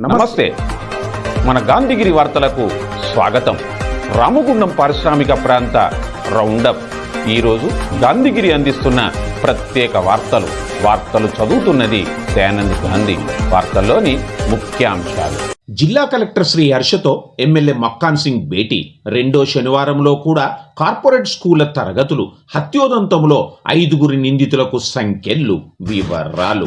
నమస్తే. మన గాంధీగిరి వార్తలకు స్వాగతం. రామగుండం పారిశ్రామిక ప్రాంత రౌండప్. ఈరోజు గాంధీగిరి అందిస్తున్న ప్రత్యేక వార్తలు. వార్తలు చదువుతున్నది దయానంద్ గాంధీ. వార్తల్లోని ముఖ్యాంశాలు. జిల్లా కలెక్టర్ శ్రీ హర్షతో ఎమ్మెల్యే మక్కాన్ సింగ్ భేటీ. రెండో శనివారంలో కూడా కార్పొరేట్ స్కూళ్ళ తరగతులు హత్యోదంతంలో ఐదుగురి నిందితులకు సంఖ్యలు వివరాలు.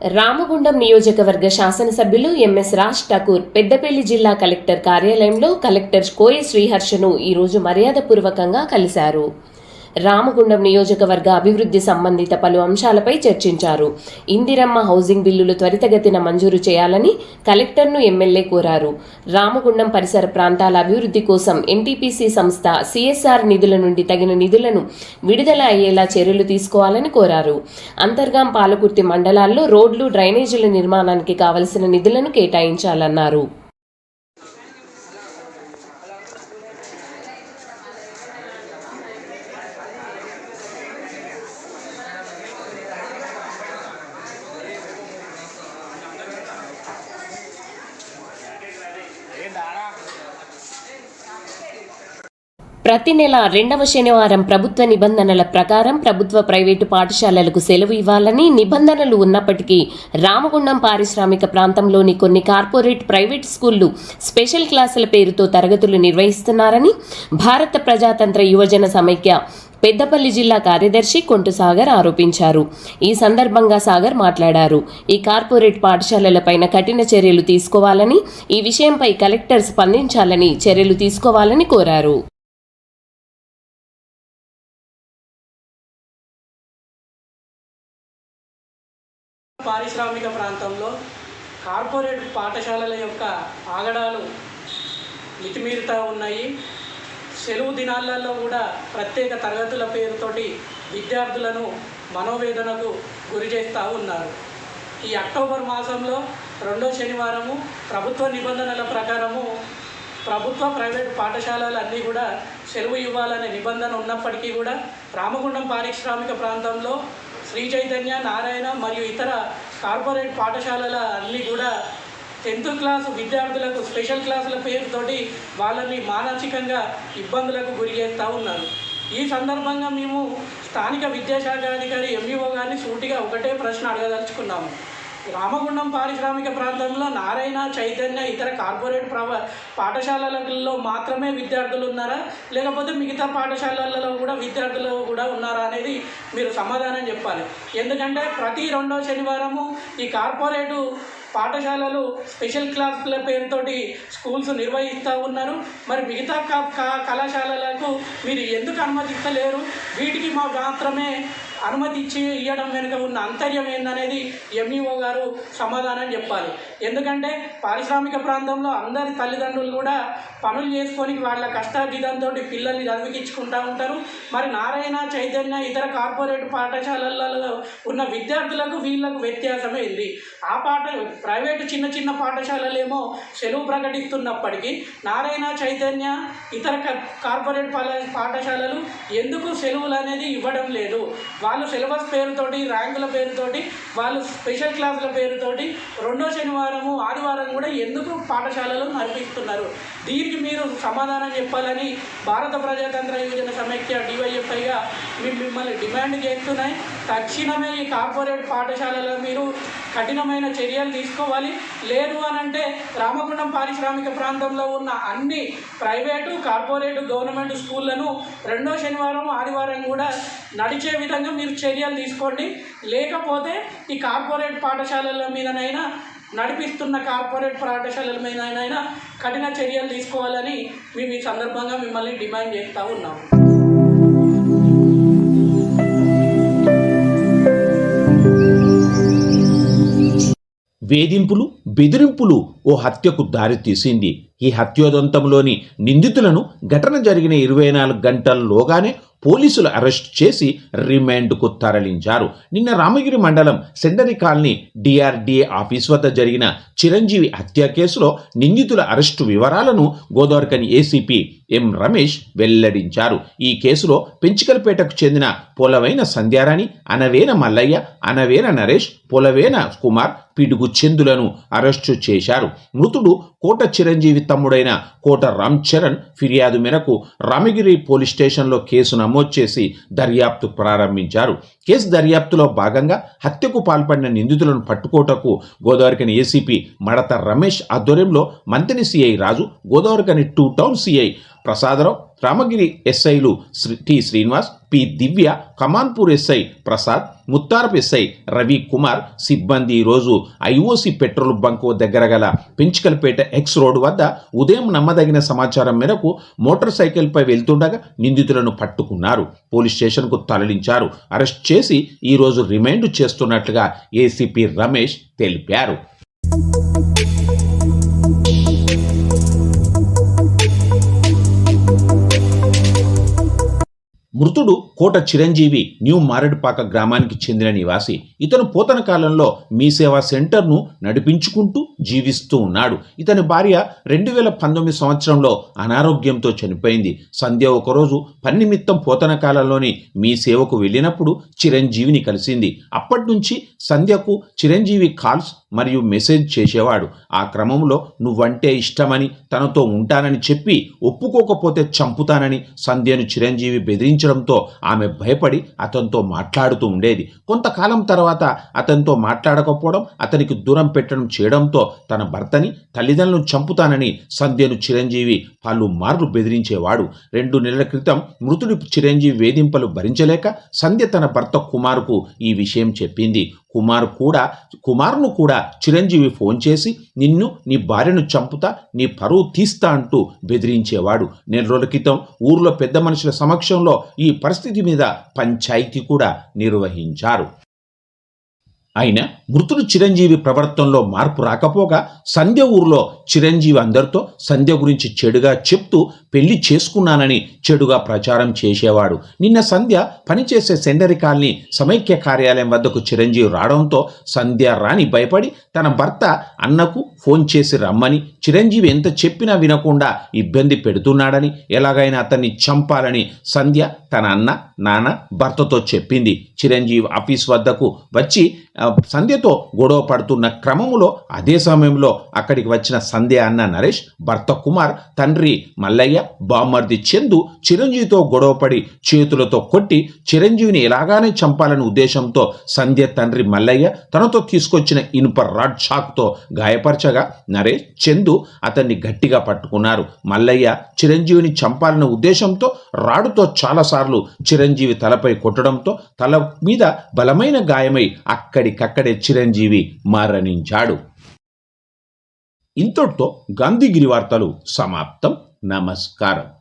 Ramagundam నియోజకవర్గ శాసనసభ్యులు ఎంఎస్ రాజ్ ఠాకూర్ పెద్దపల్లి జిల్లా కలెక్టర్ కార్యాలయంలో కలెక్టర్ కోయ శ్రీహర్షను ఈరోజు మర్యాదపూర్వకంగా కలిశారు. రామగుండం నియోజకవర్గ అభివృద్ధి సంబంధిత పలు అంశాలపై చర్చించారు. ఇందిరమ్మ హౌసింగ్ బిల్లులు త్వరితగతిన మంజూరు చేయాలని కలెక్టర్ను ఎమ్మెల్యే కోరారు. రామగుండం పరిసర ప్రాంతాల అభివృద్ధి కోసం ఎన్టీపీసీ సంస్థ సిఎస్ఆర్ నిధుల నుండి తగిన నిధులను విడుదల అయ్యేలా చర్యలు తీసుకోవాలని కోరారు. అంతర్గాం పాలకుర్తి మండలాల్లో రోడ్లు డ్రైనేజీల నిర్మాణానికి కావలసిన నిధులను కేటాయించాలన్నారు. ప్రతి నెల రెండవ శనివారం ప్రభుత్వ నిబంధనల ప్రకారం ప్రభుత్వ ప్రైవేటు పాఠశాలలకు సెలవు ఇవ్వాలని నిబంధనలు ఉన్నప్పటికీ రామగుండం పారిశ్రామిక ప్రాంతంలోని కొన్ని కార్పొరేట్ ప్రైవేట్ స్కూళ్ళు స్పెషల్ క్లాసుల పేరుతో తరగతులు నిర్వహిస్తున్నారని భారత ప్రజాతంత్ర యువజన సమైక్య పెద్దపల్లి జిల్లా కార్యదర్శి కొంటు సాగర్ ఆరోపించారు. ఈ సందర్భంగా సాగర్ మాట్లాడారు. ఈ కార్పొరేట్ పాఠశాలలపైన కఠిన చర్యలు తీసుకోవాలని ఈ విషయంపై కలెక్టర్ స్పందించాలని చర్యలు తీసుకోవాలని కోరారు. కార్పొరేట్ పాఠశాలల యొక్క ఆగడాలు మితిమీరుతూ ఉన్నాయి. సెలవు దినాలలో కూడా ప్రత్యేక తరగతుల పేరుతోటి విద్యార్థులను మనోవేదనకు గురి చేస్తూ ఉన్నారు. ఈ అక్టోబర్ మాసంలో రెండో శనివారము ప్రభుత్వ నిబంధనల ప్రకారము ప్రభుత్వ ప్రైవేట్ పాఠశాలలు అన్నీ కూడా సెలవు ఇవ్వాలనే నిబంధన ఉన్నప్పటికీ కూడా రామగుండం పారిశ్రామిక ప్రాంతంలో శ్రీ చైతన్య నారాయణ మరియు ఇతర కార్పొరేట్ పాఠశాలల అన్నీ కూడా టెన్త్ క్లాస్ విద్యార్థులకు స్పెషల్ క్లాసుల పేరుతోటి వాళ్ళని మానసికంగా ఇబ్బందులకు గురి చేస్తూ ఉన్నారు. ఈ సందర్భంగా మేము స్థానిక విద్యాశాఖ అధికారి ఎంఈఓ గారిని సూటిగా ఒకటే ప్రశ్న అడగదలుచుకున్నాము. రామగుండం పారిశ్రామిక ప్రాంతంలో నారాయణ చైతన్య ఇతర కార్పొరేట్ ప్రవ పాఠశాలలలో మాత్రమే విద్యార్థులు ఉన్నారా? లేకపోతే మిగతా పాఠశాలలలో కూడా విద్యార్థులు కూడా ఉన్నారా అనేది మీరు సమాధానం చెప్పాలి. ఎందుకంటే ప్రతి రెండో శనివారము ఈ కార్పొరేటు పాఠశాలలు స్పెషల్ క్లాసుల పేరుతోటి స్కూల్స్ నిర్వహిస్తూ ఉన్నారు. మరి మిగతా క- క- కళాశాలలకు మీరు ఎందుకు అనుమతిస్తలేరు? వీటికి మా మాత్రమే అనుమతి ఇచ్చి ఇవ్వడం వెనుక ఉన్న అంతర్యం ఏందనేది ఎంఈఓ గారు సమాధానం చెప్పాలి. ఎందుకంటే పారిశ్రామిక ప్రాంతంలో అందరి తల్లిదండ్రులు కూడా పనులు చేసుకొని వాళ్ళ కష్టార్జితంతో పిల్లల్ని చదివించుకుంటూ ఉంటారు. మరి నారాయణ చైతన్య ఇతర కార్పొరేట్ పాఠశాలలలో ఉన్న విద్యార్థులకు వీళ్ళకు వ్యత్యాసమే ఇది ఆ పాఠ ప్రైవేటు చిన్న చిన్న పాఠశాలలేమో సెలవు ప్రకటిస్తున్నప్పటికీ నారాయణ చైతన్య ఇతర కార్పొరేట్ పాల- పాఠశాలలు ఎందుకు సెలవులు అనేది ఇవ్వడం లేదు? వాళ్ళు సిలబస్ పేరుతోటి ర్యాంకుల పేరుతోటి వాళ్ళు స్పెషల్ క్లాసుల పేరుతోటి రెండో శనివారము ఆదివారం కూడా ఎందుకు పాఠశాలలు నడిపిస్తున్నారు దీనికి మీరు సమాధానం చెప్పాలని భారత ప్రజాతంత్ర యోజన సమైక్య డివైఎఫ్ఐగా మిమ్మల్ని డిమాండ్ చేస్తున్నాయి. తక్షణమే ఈ కార్పొరేట్ పాఠశాలలో మీరు కఠినమైన చర్యలు తీసుకోవాలి. లేదు అని అంటే రామగుండం పారిశ్రామిక ప్రాంతంలో ఉన్న అన్ని ప్రైవేటు కార్పొరేటు గవర్నమెంట్ స్కూళ్ళను రెండో శనివారం ఆదివారం కూడా నడిచే విధంగా మీరు చర్యలు తీసుకోండి. లేకపోతే ఈ కార్పొరేట్ పాఠశాలల మీదనైనా నడిపిస్తున్న కార్పొరేట్ పాఠశాలల మీదనైనా కఠిన చర్యలు తీసుకోవాలని మేము ఈ సందర్భంగా మిమ్మల్ని డిమాండ్ చేస్తూ ఉన్నాము వేధింపులు బెదిరింపులు ఓ హత్యకు దారితీసింది ఈ హత్యోదంతంలోని నిందితులను ఘటన జరిగిన ఇరవై నాలుగు గంటల్లోగానే పోలీసులు అరెస్ట్ చేసి రిమాండ్కు తరలించారు. నిన్న రామగిరి మండలం సెండరి కాలనీ డిఆర్డీఏ ఆఫీస్ వద్ద జరిగిన చిరంజీవి హత్య కేసులో నిందితుల అరెస్టు వివరాలను గోదావరికని ఏసీపీ ఎం రమేష్ వెల్లడించారు. ఈ కేసులో పెంచికల్పేటకు చెందిన పొలవైన సంధ్యారాణి అనవేన మల్లయ్య అనవేన నరేష్ పొలవేన కుమార్ పిడుగు చందులను అరెస్టు చేశారు. మృతుడు కోట చిరంజీవి తమ్ముడైన కోట రామ్ చరణ్ ఫిర్యాదు మేరకు రామగిరి పోలీస్ స్టేషన్లో కేసు నమోదు చేసి దర్యాప్తు ప్రారంభించారు. కేసు దర్యాప్తులో భాగంగా హత్యకు పాల్పడిన నిందితులను పట్టుకోటకు గోదావరికని ఏసీపీ మడత రమేష్ ఆధ్వర్యంలో మంత్రి CI Raju Godavarikhani two town CI Prasadarao Ramagiri ఎస్ఐలు Shri T Srinivas P. Divya Kamanpur SI Prasad Mutharapu SI Ravi Kumar సిబ్బంది ఈరోజు ఐఓసి పెట్రోల్ బంక్ దగ్గర గల పెంచికల్పేట ఎక్స్ రోడ్ వద్ద ఉదయం నమ్మదగిన సమాచారం మేరకు మోటార్ సైకిల్పై వెళ్తుండగా నిందితులను పట్టుకున్నారు. పోలీస్ స్టేషన్కు తరలించారు. అరెస్ట్ చేసి ఈరోజు రిమైండ్ చేస్తున్నట్లుగా ఏసీపీ రమేష్ తెలిపారు. మృతుడు కోట చిరంజీవి న్యూ మారేడుపాక గ్రామానికి చెందిన నివాసి. ఇతను పోతన కాలంలో మీ సేవా సెంటర్ను నడిపించుకుంటూ జీవిస్తూ ఉన్నాడు. ఇతని భార్య రెండు వేల పంతొమ్మిది సంవత్సరంలో అనారోగ్యంతో చనిపోయింది. సంధ్య ఒకరోజు పని నిమిత్తం పోతన కాలంలోని మీ సేవకు వెళ్ళినప్పుడు చిరంజీవిని కలిసింది. అప్పటి నుంచి సంధ్యకు చిరంజీవి కాల్స్ మరియు మెసేజ్ చేసేవాడు. ఆ క్రమంలో నువ్వంటే ఇష్టమని తనతో ఉంటానని చెప్పి ఒప్పుకోకపోతే చంపుతానని సంధ్యను చిరంజీవి గ్రహించడంతో ఆమె భయపడి అతనితో మాట్లాడుతూ ఉండేది. కొంతకాలం తర్వాత అతనితో మాట్లాడకపోవడం అతనికి దూరం పెట్టడం చేయడంతో తన భర్తని తల్లిదండ్రులను చంపుతానని సంధ్యను చిరంజీవి పలు మార్లు బెదిరించేవాడు. రెండు నెలల క్రితం మృతుడి చిరంజీవి వేధింపులు భరించలేక సంధ్య తన భర్త కుమార్కు ఈ విషయం చెప్పింది. కుమార్ కూడా కుమార్ను కూడా చిరంజీవి ఫోన్ చేసి నిన్ను నీ భార్యను చంపుతా నీ పరువు తీస్తా అంటూ బెదిరించేవాడు. నెల రోజుల క్రితం ఊర్లో పెద్ద మనుషుల సమక్షంలో ఈ పరిస్థితి మీద పంచాయతీ కూడా నిర్వహించారు. ఆయన మృతుడు చిరంజీవి ప్రవర్తనలో మార్పు రాకపోగా సంధ్య ఊరిలో చిరంజీవి అందరితో సంధ్య గురించి చెడుగా చెప్తూ పెళ్ళి చేసుకున్నానని చెడుగా ప్రచారం చేసేవాడు. నిన్న సంధ్య పనిచేసే సెండరి కాలనీ సమైక్య కార్యాలయం వద్దకు చిరంజీవి రావడంతో సంధ్య రాని భయపడి తన భర్త అన్నకు ఫోన్ చేసి రమ్మని చిరంజీవి ఎంత చెప్పినా వినకుండా ఇబ్బంది పెడుతున్నాడని ఎలాగైనా అతన్ని చంపాలని సంధ్య తన అన్న నాన్న భర్తతో చెప్పింది. చిరంజీవి ఆఫీస్ వద్దకు వచ్చి సంధ్యతో గొడవ పడుతున్న క్రమములో అదే సమయంలో అక్కడికి వచ్చిన సంధ్య అన్న నరేష్ భర్త కుమార్ తండ్రి మల్లయ్య బామ్మర్ది చందు చిరంజీవితో గొడవపడి చేతులతో కొట్టి చిరంజీవిని ఎలాగానే చంపాలనే ఉద్దేశంతో సంధ్య తండ్రి మల్లయ్య తనతో తీసుకొచ్చిన ఇనుప రాడ్ షాక్తో గాయపరచగా నరేష్ చందు అతన్ని గట్టిగా పట్టుకున్నారు. మల్లయ్య చిరంజీవిని చంపాలనే ఉద్దేశంతో రాడుతో చాలాసార్లు చిరంజీవి తలపై కొట్టడంతో తల మీద బలమైన గాయమై అక్కడి అక్కడికక్కడే చిరంజీవి మరణించాడు. ఇంతటితో గాంధీగిరి వార్తలు సమాప్తం. నమస్కారం.